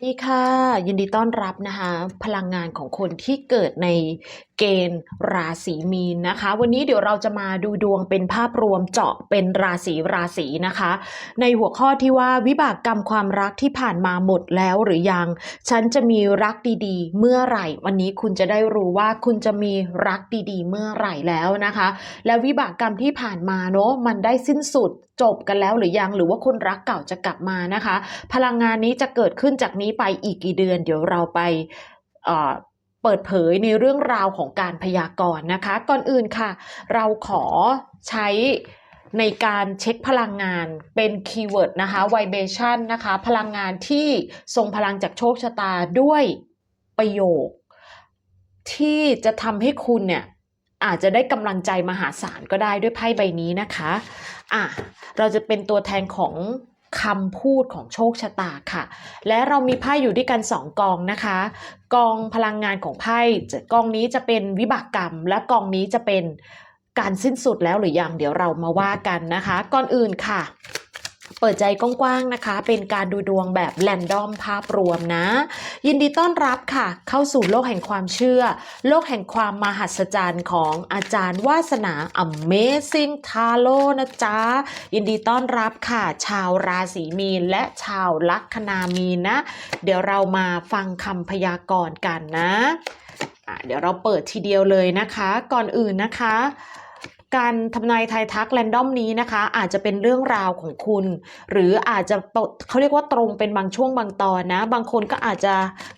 สวัสดีค่ะ ยินดีต้อนรับนะคะ พลังงานของคนที่เกิดในเกณฑ์ราศีมีนนะคะ วันนี้เดี๋ยวเราจะมาดูดวงเป็นภาพรวมเจาะเป็นราศีราศีนะคะ ในหัวข้อที่ว่าวิบากกรรมความรักที่ผ่านมาหมดแล้วหรือยัง ฉันจะมีรักดีๆ เมื่อไหร่ วันนี้คุณจะได้รู้ว่าคุณจะมีรักดีๆ เมื่อไหร่แล้วนะคะ แล้ววิบากกรรมที่ผ่านมาเนอะมันได้สิ้นสุดจบกันแล้วหรือยังหรือว่าคนรักเก่าจะกลับมานะคะ พลังงานนี้จะเกิดขึ้นจากนี้ไปอีกกี่เดือน เดี๋ยวเราไปเอ่อเปิดเผยในเรื่องราวของการพยากรณ์นะคะ ก่อนอื่นค่ะ เราขอใช้ในการเช็คพลังงานเป็นคีย์เวิร์ดนะคะ vibration นะคะ พลังงานที่ทรงพลังจากโชคชะตาด้วยประโยค ที่จะทำให้คุณเนี่ยอาจจะได้กำลังใจมหาศาลก็ได้ด้วยไพ่ใบนี้นะคะ อะ เราจะเป็นตัวแทนของ คำพูดของโชคชะตาค่ะ และเรามีไพ่อยู่ด้วยกันสองกองนะคะ กองพลังงานของไพ่จะกองนี้จะเป็นวิบากกรรม และกองนี้จะเป็นการสิ้นสุดแล้วหรือยังเดี๋ยวเรามาว่ากันนะคะ ก่อนอื่นค่ะ เปิดใจกว้างๆนะคะ เป็นการดูดวงแบบแรนดอมภาพรวมนะ ยินดีต้อนรับค่ะ เข้าสู่โลกแห่งความเชื่อ โลกแห่งความมหัศจรรย์ของอาจารย์วาสนา Amazing t a r o นะจ๊ะ ยินดีต้อนรับค่ะ ชาวราศีมีนและชาวลัคนามีนนะ เดี๋ยวเรามาฟังคำพยากรณ์กันนะะเดี๋ยวเราเปิดทีเดียวเลยนะคะ ก่อนอื่นนะคะ การทำนายทายทักแรนดอมนี้นะคะ อาจจะเป็นเรื่องราวของคุณ หรืออาจจะเขาเรียกว่าตรงเป็นบางช่วงบางตอนนะ บางคนก็อาจจะ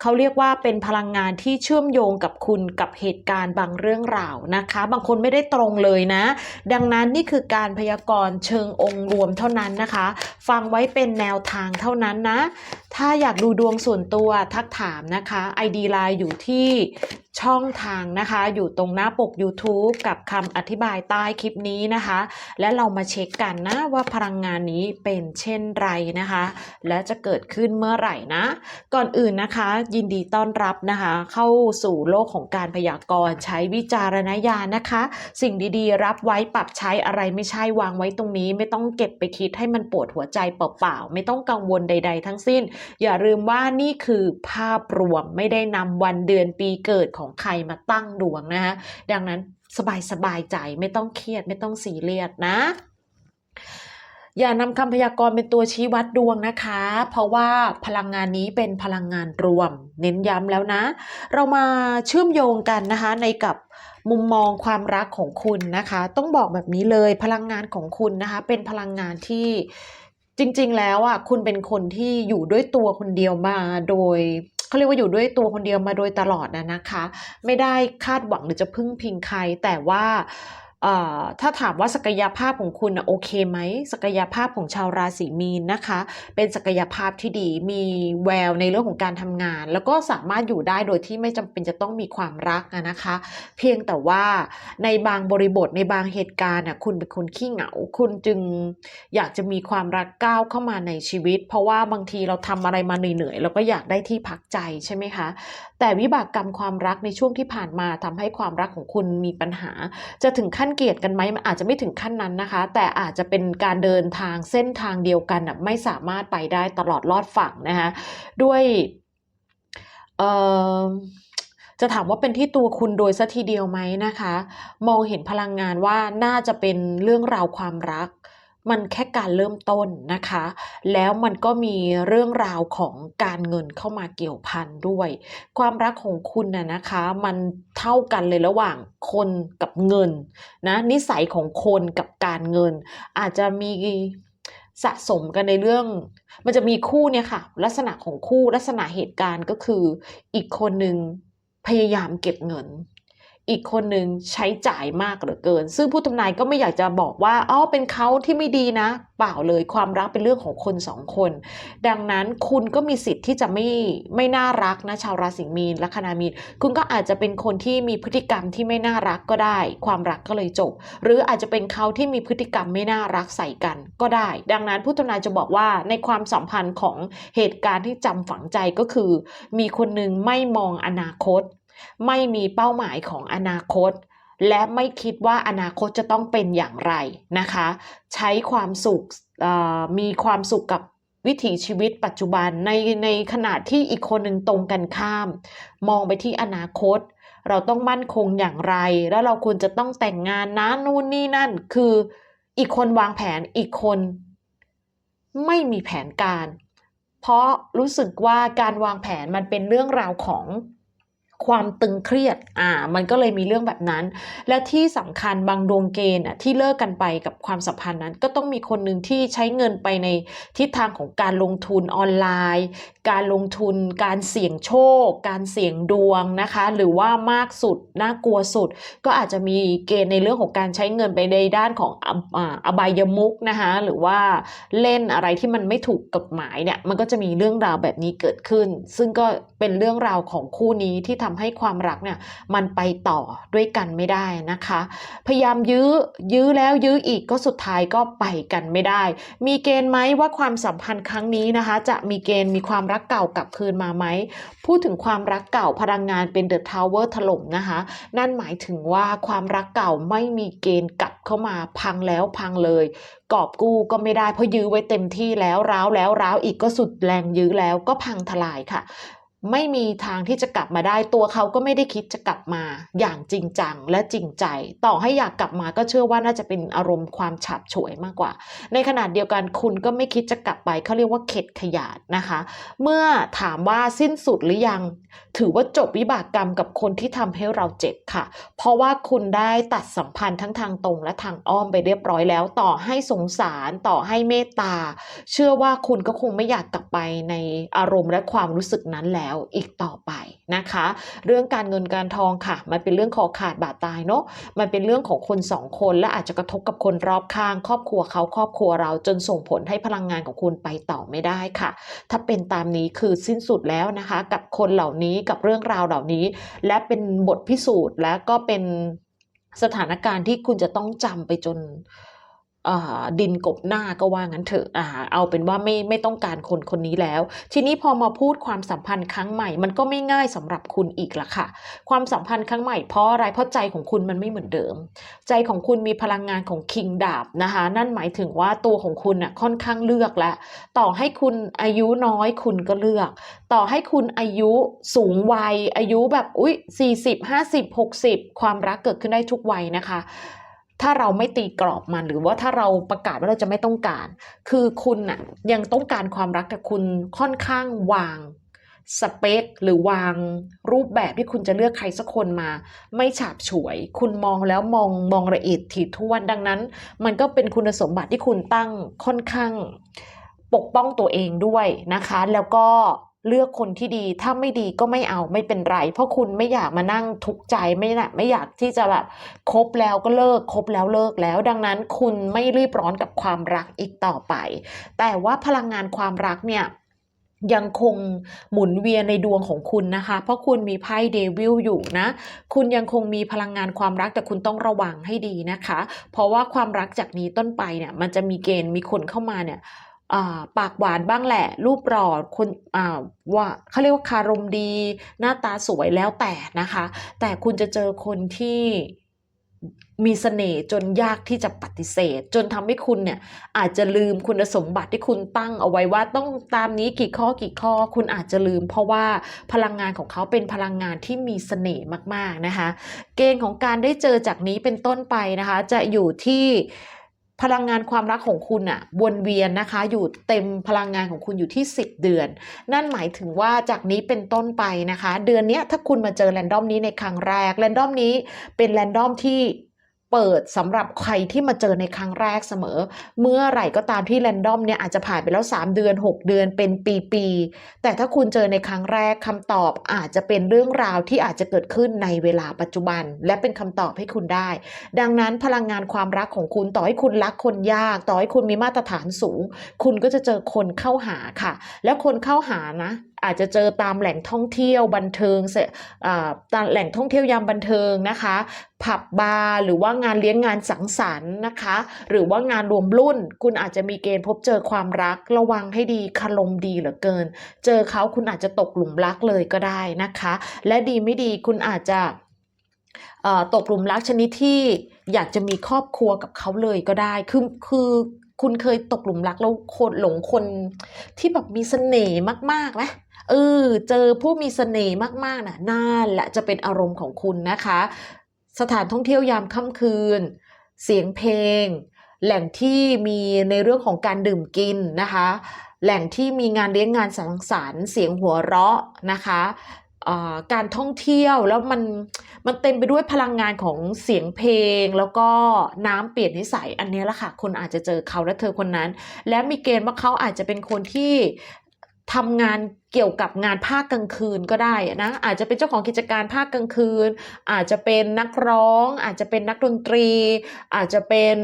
เขาเรียกว่าเป็นพลังงานที่เชื่อมโยงกับคุณกับเหตุการณ์บางเรื่องราวนะคะ บางคนไม่ได้ตรงเลยนะ ดังนั้นนี่คือการพยากรณ์เชิงองค์รวมเท่านั้นนะคะ ฟังไว้เป็นแนวทางเท่านั้นนะ ถ้าอยากดูดวงส่วนตัวทักถามนะคะ ID Line อยู่ที่ ช่องทางนะคะ อยู่ตรงหน้าปก YouTube กับคำอธิบายใต้คลิปนี้นะคะ และเรามาเช็คกันนะว่าพลังงานนี้เป็นเช่นไรนะคะ และจะเกิดขึ้นเมื่อไหร่นะ ก่อนอื่นนะคะ ยินดีต้อนรับนะคะ เข้าสู่โลกของการพยากรณ์ใช้วิจารณญาณนะคะ สิ่งดีๆ รับไว้ปรับใช้อะไรไม่ใช่วางไว้ตรงนี้ ไม่ต้องเก็บไปคิดให้มันปวดหัวใจเปล่าๆไม่ต้องกังวลใด ๆ ทั้งสิ้น อย่าลืมว่านี่คือภาพรวมไม่ได้นำวันเดือนปีเกิดของใครมาตั้งดวงนะคะดังนั้นสบายสบายๆใจไม่ต้องเครียดไม่ต้องซีเรียสนะอย่านำคำพยากรณ์เป็นตัวชี้วัดดวงนะคะ เพราะว่าพลังงานนี้เป็นพลังงานรวม เน้นย้ำแล้วนะ เรามาเชื่อมโยงกันนะคะ ในกับมุมมองความรักของคุณนะคะ ต้องบอกแบบนี้เลยพลังงานของคุณนะคะ เป็นพลังงานที่จริง ๆ แล้วอะคุณเป็นคนที่อยู่ด้วยตัวคนเดียวมาโดย เขาเรียกว่าอยู่ด้วยตัวคนเดียวมาโดยตลอดนะนะคะ ไม่ได้คาดหวังหรือจะพึ่งพิงใครแต่ว่า ถ้าถามว่าศักยภาพของคุณโอเคไหมศักยภาพของชาวราศีมีนนะคะ เป็นศักยภาพที่ดีมีแววในเรื่องของการทำงาน แล้วก็สามารถอยู่ได้โดยที่ไม่จำเป็นจะต้องมีความรักนะคะ เพียงแต่ว่าในบางบริบทในบางเหตุการณ์คุณเป็นคนขี้เหงา คุณจึงอยากจะมีความรักก้าวเข้ามาในชีวิต เพราะว่าบางทีเราทำอะไรมาเหนื่อยๆเราก็อยากได้ที่พักใจใช่ไหมคะแต่วิบากกรรมความรักในช่วงที่ผ่านมาทำให้ความรักของคุณมีปัญหา จะถึงขั้นเกลียดกันไหมมันอาจจะไม่ถึงขั้นนั้นนะคะ แต่อาจจะเป็นการเดินทางเส้นทางเดียวกันไม่สามารถไปได้ตลอดรอดฝั่งนะคะด้วยจะถามว่าเป็นที่ตัวคุณโดยสัทีเดียวไหมนะคะ มองเห็นพลังงานว่าน่าจะเป็นเรื่องราวความรัก มันแค่การเริ่มต้นนะคะ แล้วมันก็มีเรื่องราวของการเงินเข้ามาเกี่ยวพันด้วย ความรักของคุณน่ะนะคะ มันเท่ากันเลยระหว่างคนกับเงินนะนิสัยของคนกับการเงิน อาจจะมีสะสมกันในเรื่อง มันจะมีคู่เนี่ยค่ะ ลักษณะของคู่ลักษณะเหตุการณ์ก็คือ อีกคนหนึ่งพยายามเก็บเงิน อีกคนหนึ่งใช้จ่ายมากเหลือเกิน ซึ่งผู้ทำนายก็ไม่อยากจะบอกว่าอ๋อเป็นเขาที่ไม่ดีนะ เปล่าเลยความรักเป็นเรื่องของคนสองคน ดังนั้นคุณก็มีสิทธิ์ที่จะไม่ไม่น่ารักนะชาวราศีมีนลัคนามีนคุณก็อาจจะเป็นคนที่มีพฤติกรรมที่ไม่น่ารักก็ได้ ความรักก็เลยจบ หรืออาจจะเป็นเขาที่มีพฤติกรรมไม่น่ารักใส่กันก็ได้ ดังนั้นผู้ทำนายจะบอกว่าในความสัมพันธ์ของเหตุการณ์ที่จำฝังใจก็คือ มีคนหนึ่งไม่มองอนาคต ไม่มีเป้าหมายของอนาคต และไม่คิดว่าอนาคตจะต้องเป็นอย่างไรนะคะ ใช้ความสุขมีความสุขกับวิถีชีวิตปัจจุบันในในขณะที่อีกคนหนึ่งตรงกันข้าม มองไปที่อนาคต เราต้องมั่นคงอย่างไร แล้วเราควรจะต้องแต่งงานนะนู่นนี่นั่น คืออีกคนวางแผนอีกคน ไม่มีแผนการ เพราะรู้สึกว่าการวางแผนมันเป็นเรื่องราวของ ความตึงเครียด อ่า มันก็เลยมีเรื่องแบบนั้น และที่สำคัญบางดวงเกณฑ์อะที่เลิกกันไปกับความสัมพันธ์นั้น ก็ต้องมีคนหนึ่งที่ใช้เงินไปในทิศทางของการลงทุนออนไลน์ การลงทุน การเสี่ยงโชค การเสี่ยงดวงนะคะ หรือว่ามากสุด น่ากลัวสุด ก็อาจจะมีเกณฑ์ในเรื่องของการใช้เงินไปในด้านของอบอ่าอบายมุกนะคะ หรือว่าเล่นอะไรที่มันไม่ถูกกฎหมายเนี่ย มันก็จะมีเรื่องราวแบบนี้เกิดขึ้น ซึ่งก็เป็นเรื่องราวของคู่นี้ที่ทำให้ความรักเนี่ยมันไปต่อด้วยกันไม่ได้นะคะ พยายามยื้อยื้อแล้วยื้ออีกก็สุดท้ายก็ไปกันไม่ได้ มีเกณฑ์ไหมว่าความสัมพันธ์ครั้งนี้นะคะ จะมีเกณฑ์มีความรักเก่ากลับคืนมาไหมพูดถึงความรักเก่าพลังงานเป็นเดอะทาวเวอร์ถล่มนะคะ นั่นหมายถึงว่าความรักเก่าไม่มีเกณฑ์กลับเข้ามาพังแล้วพังเลยกอบกู้ก็ไม่ได้เพราะยื้อไว้เต็มที่แล้วร้าวแล้วร้าวอีกก็สุดแรงยื้อแล้วก็พังทลายค่ะ ไม่มีทางที่จะกลับมาได้ตัวเขาก็ไม่ได้คิดจะกลับมา อย่างจริงจังและจริงใจ ต่อให้อยากกลับมาก็เชื่อว่าน่าจะเป็นอารมณ์ความฉับฉวยมากกว่า ในขณะเดียวกันคุณก็ไม่คิดจะกลับไปเขาเรียกว่าเข็ดขยาดนะคะ เมื่อถามว่าสิ้นสุดหรือยัง ถือว่าจบวิบากกรรมกับคนที่ทำให้เราเจ็บค่ะ เพราะว่าคุณได้ตัดสัมพันธ์ทั้งทางตรงและทางอ้อมไปเรียบร้อยแล้ว ต่อให้สงสารต่อให้เมตตา เชื่อว่าคุณก็คงไม่อยากกลับไปในอารมณ์และความรู้สึกนั้นแล้วอีกต่อไปนะคะ เรื่องการเงินการทองค่ะ มันเป็นเรื่องคอขาดบาดตายเนาะมันเป็นเรื่องของคนสองคนและอาจจะกระทบกับคนรอบข้าง ครอบครัวเขาครอบครัวเราจนส่งผลให้พลังงานของคุณไปต่อไม่ได้ค่ะ ถ้าเป็นตามนี้คือสิ้นสุดแล้วนะคะ กับคนเหล่านี้กับเรื่องราวเหล่านี้ และเป็นบทพิสูจน์และก็เป็นสถานการณ์ที่คุณจะต้องจำไปจน ดินกบหน้าก็ว่างั้นเถอะอ่าเอาเป็นว่าไม่ไม่ต้องการคนคนนี้แล้ว ทีนี้พอมาพูดความสัมพันธ์ครั้งใหม่ มันก็ไม่ง่ายสำหรับคุณอีกละค่ะ ความสัมพันธ์ครั้งใหม่เพราะอะไรเพราะใจของคุณมันไม่เหมือนเดิม ใจของคุณมีพลังงานของคิงดาบนะคะ นั่นหมายถึงว่าตัวของคุณน่ะค่อนข้างเลือกแล้วต่อให้คุณอายุน้อยคุณก็เลือก ต่อให้คุณอายุสูงวัย อายุแบบอุ้ยสี่สิบห้าสิบหกสิบความรักเกิดขึ้นได้ทุกวัยนะคะ ถ้าเราไม่ตีกรอบมันหรือว่าถ้าเราประกาศว่าเราจะไม่ต้องการ คือคุณน่ะยังต้องการความรักแต่คุณค่อนข้างวางสเปคหรือวางรูปแบบที่คุณจะเลือกใครสักคนมา ไม่ฉาบฉวย คุณมองแล้วมองมองละเอียดถี่ถ้วนดังนั้น มันก็เป็นคุณสมบัติที่คุณตั้งค่อนข้างปกป้องตัวเองด้วยนะคะ แล้วก็ เลือกคนที่ดีถ้าไม่ดีก็ไม่เอาไม่เป็นไร เพราะคุณไม่อยากมานั่งทุกข์ใจไม่นะไม่อยากที่จะแบบคบแล้วก็เลิกคบแล้วเลิกแล้ว ดังนั้นคุณไม่รีบร้อนกับความรักอีกต่อไป แต่ว่าพลังงานความรักเนี่ยยังคงหมุนเวียนในดวงของคุณนะคะ เพราะคุณมีไพ่เดวิลอยู่นะ คุณยังคงมีพลังงานความรักแต่คุณต้องระวังให้ดีนะคะ เพราะว่าความรักจากนี้ต้นไปเนี่ยมันจะมีเกณฑ์มีคนเข้ามาเนี่ย ปากหวานบ้างแหละ รูปหล่อคนอ่าว่าเขาเรียกว่าคารมดี หน้าตาสวยแล้วแต่นะคะ แต่คุณจะเจอคนที่มีเสน่ห์จนยากที่จะปฏิเสธ จนทำให้คุณเนี่ยอาจจะลืมคุณสมบัติที่คุณตั้งเอาไว้ว่าต้องตามนี้กี่ข้อกี่ข้อ คุณอาจจะลืม เพราะว่าพลังงานของเขาเป็นพลังงานที่มีเสน่ห์มากๆนะคะ เกณฑ์ของการได้เจอจากนี้เป็นต้นไปนะคะ จะอยู่ที่ พลังงานความรักของคุณอะวนเวียนนะคะ อยู่เต็มพลังงานของคุณอยู่ที่ 10 เดือน นั่นหมายถึงว่าจากนี้เป็นต้นไปนะคะ เดือนเนี้ยถ้าคุณมาเจอแรนดอมนี้ในครั้งแรกแรนดอมนี้เป็นแรนดอมที่ เปิดสำหรับใครที่มาเจอในครั้งแรกเสมอ เมื่อไหร่ก็ตามที่แรนดอมเนี่ยอาจจะผ่านไปแล้ว 3 เดือน 6 เดือนเป็นปีๆแต่ถ้าคุณเจอในครั้งแรกคำตอบอาจจะเป็นเรื่องราวที่อาจจะเกิดขึ้นในเวลาปัจจุบัน และเป็นคำตอบให้คุณได้ ดังนั้นพลังงานความรักของคุณต่อให้คุณรักคนยาก ต่อให้คุณมีมาตรฐานสูง คุณก็จะเจอคนเข้าหาค่ะ แล้วคนเข้าหานะ อาจจะเจอตามแหล่งท่องเที่ยวบันเทิงเตามแหล่งท่องเที่ยวยามบันเทิงนะคะ ผับบาร์หรือว่างานเลี้ยงงานสังสรรค์นะคะ หรือว่างานรวมรุ่น คุณอาจจะมีเกณฑ์พบเจอความรัก ระวังให้ดีคารมดีเหลือเกิน เจอเขาคุณอาจจะตกหลุมรักเลยก็ได้นะคะ และดีไม่ดีคุณอาจจะตกหลุมรักชนิดที่อยากจะมีครอบครัวกับเขาเลยก็ได้ คือคือคุณเคยตกหลุมรักแล้วคนหลงคนที่แบบมีเสน่ห์มากๆไหม เออเจอผู้มีเสน่ห์มากๆน่ะนั่นและจะเป็นอารมณ์ของคุณนะคะ สถานท่องเที่ยวยามค่ำคืน เสียงเพลง แหล่งที่มีในเรื่องของการดื่มกินนะคะ แหล่งที่มีงานเลี้ยงงานสังสรรค์ เสียงหัวเราะนะคะการท่องเที่ยวแล้วมันมันเต็มไปด้วยพลังงานของเสียงเพลง แล้วก็น้ำเปลี่ยนนิสัยอันนี้ละค่ะคุณอาจจะเจอเขาและเธอคนนั้น และมีเกณฑ์ว่าเขาอาจจะเป็นคนที่ ทำงานเกี่ยวกับงานภาคกลางคืนก็ได้นะอาจจะเป็นเจ้าของกิจการภาคกลางคืน อาจจะเป็นนักร้อง อาจจะเป็นนักดนตรี อาจจะเป็น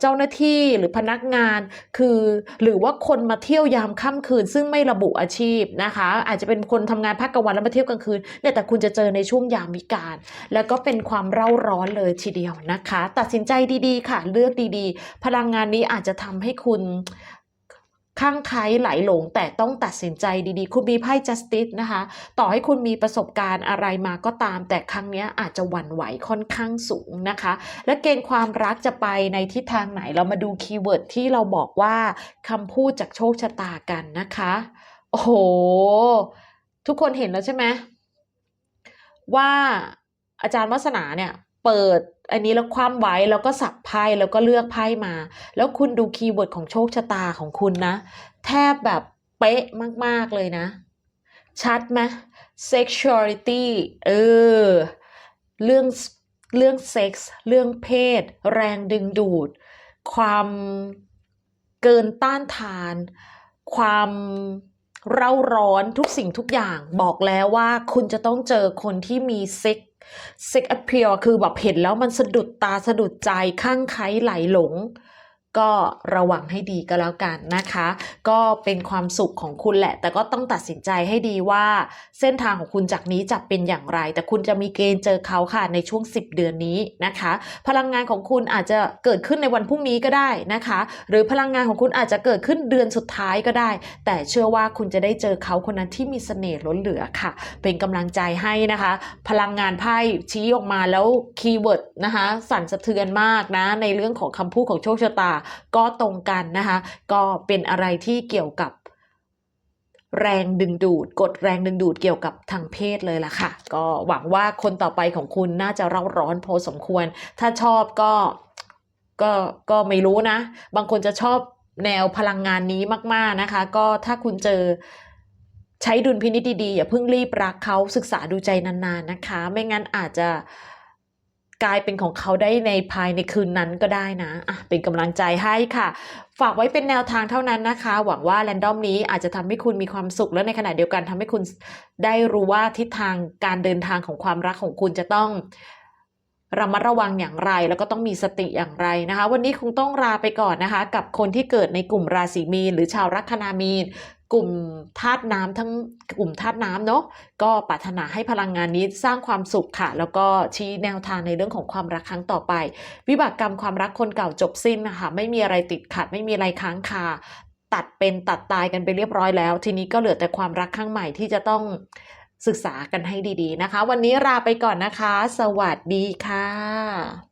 เจ้าหน้าที่หรือพนักงานคือหรือว่าคนมาเที่ยวยามค่ำคืน ซึ่งไม่ระบุอาชีพนะคะ อาจจะเป็นคนทำงานภาคกลางวันแล้วมาเที่ยวกลางคืนเนี่ยแต่คุณจะเจอในช่วงยามวิกาลแล้วก็เป็นความเร่าร้อนเลยทีเดียวนะคะ ตัดสินใจดีๆ ค่ะเลือกดีๆ พลังงานนี้อาจจะทำให้คุณ ข้างไคล้ไหลหลงแต่ต้องตัดสินใจดีๆ คุณมีไพ่ justice นะคะ ต่อให้คุณมีประสบการณ์อะไรมาก็ตาม แต่ครั้งนี้อาจจะหวั่นไหวค่อนข้างสูงนะคะ และเกณฑ์ความรักจะไปในทิศทางไหนเรามาดูคีย์เวิร์ดที่เราบอกว่าคำพูดจากโชคชะตากันนะคะ โอ้โห ทุกคนเห็นแล้วใช่ไหมว่าอาจารย์วัสนาเนี่ยเปิด อันนี้แล้วคว่ำไว้แล้วก็สับไพ่แล้วก็เลือกไพ่มา แล้วคุณดูคีย์เวิร์ดของโชคชะตาของคุณนะ แทบแบบเป๊ะมาก ๆ เลยนะ ชัดไหม sexuality เออ เรื่องเรื่องเซ็กส์เรื่องเพศ แรงดึงดูด ความเกินต้านทาน ความ เร่าร้อนทุกสิ่งทุกอย่างบอกแล้วว่าคุณจะต้องเจอคนที่มีเซ็กเซ็กอเพียคือแบบเห็นแล้วมันสะดุดตาสะดุดใจข้างไคล้ไหลหลง ก็ระวังให้ดีก็แล้วกันนะคะ ก็เป็นความสุขของคุณแหละ แต่ก็ต้องตัดสินใจให้ดีว่าเส้นทางของคุณจากนี้จะเป็นอย่างไร แต่คุณจะมีเกณฑ์เจอเขาค่ะในช่วง 10 เดือนนี้นะคะ พลังงานของคุณอาจจะเกิดขึ้นในวันพรุ่งนี้ก็ได้นะคะ หรือพลังงานของคุณอาจจะเกิดขึ้นเดือนสุดท้ายก็ได้ แต่เชื่อว่าคุณจะได้เจอเขาคนนั้นที่มีเสน่ห์ล้นเหลือค่ะ เป็นกำลังใจให้นะคะ พลังงานไพ่ชี้ออกมาแล้วคีย์เวิร์ดนะคะ สั่นสะเทือนมากนะในเรื่องของคำพูดของโชคชะตาก็ตรงกันนะคะ ก็เป็นอะไรที่เกี่ยวกับแรงดึงดูดกดแรงดึงดูดเกี่ยวกับทางเพศเลยล่ะค่ะ ก็หวังว่าคนต่อไปของคุณน่าจะเร่าร้อนพอสมควร ถ้าชอบก็ก็ก็ไม่รู้นะ บางคนจะชอบแนวพลังงานนี้มาก ๆนะคะ ก็ถ้าคุณเจอใช้ดุลพินิจดีๆอย่าเพิ่งรีบรักเขาศึกษาดูใจนานๆนะคะ ไม่งั้นอาจจะ กลายเป็นของเขาได้ในภายในคืนนั้นก็ได้นะอะเป็นกำลังใจให้ค่ะ ฝากไว้เป็นแนวทางเท่านั้นนะคะ หวังว่าแรนดอมนี้อาจจะทำให้คุณมีความสุขและในขณะเดียวกันทำให้คุณได้รู้ว่าทิศทางการเดินทางของความรักของคุณจะต้อง ระมัดระวังอย่างไร แล้วก็ต้องมีสติอย่างไรนะคะ วันนี้คงต้องลาไปก่อนนะคะ กับคนที่เกิดในกลุ่มราศีมีน หรือชาวลัคนามีนกลุ่มธาตุน้ำทั้งกลุ่มธาตุน้ำเนาะก็ปรารถนาให้พลังงานนี้สร้างความสุขค่ะ แล้วก็ชี้แนวทางในเรื่องของความรักครั้งต่อไป วิบากกรรมความรักคนเก่าจบสิ้นนะคะไม่มีอะไรติดขัด ไม่มีอะไรค้างคาตัดเป็นตัดตายกันไปเรียบร้อยแล้ว ทีนี้ก็เหลือแต่ความรักครั้งใหม่ที่จะต้อง ศึกษากันให้ดีๆนะคะ วันนี้ลาไปก่อนนะคะ สวัสดีค่ะ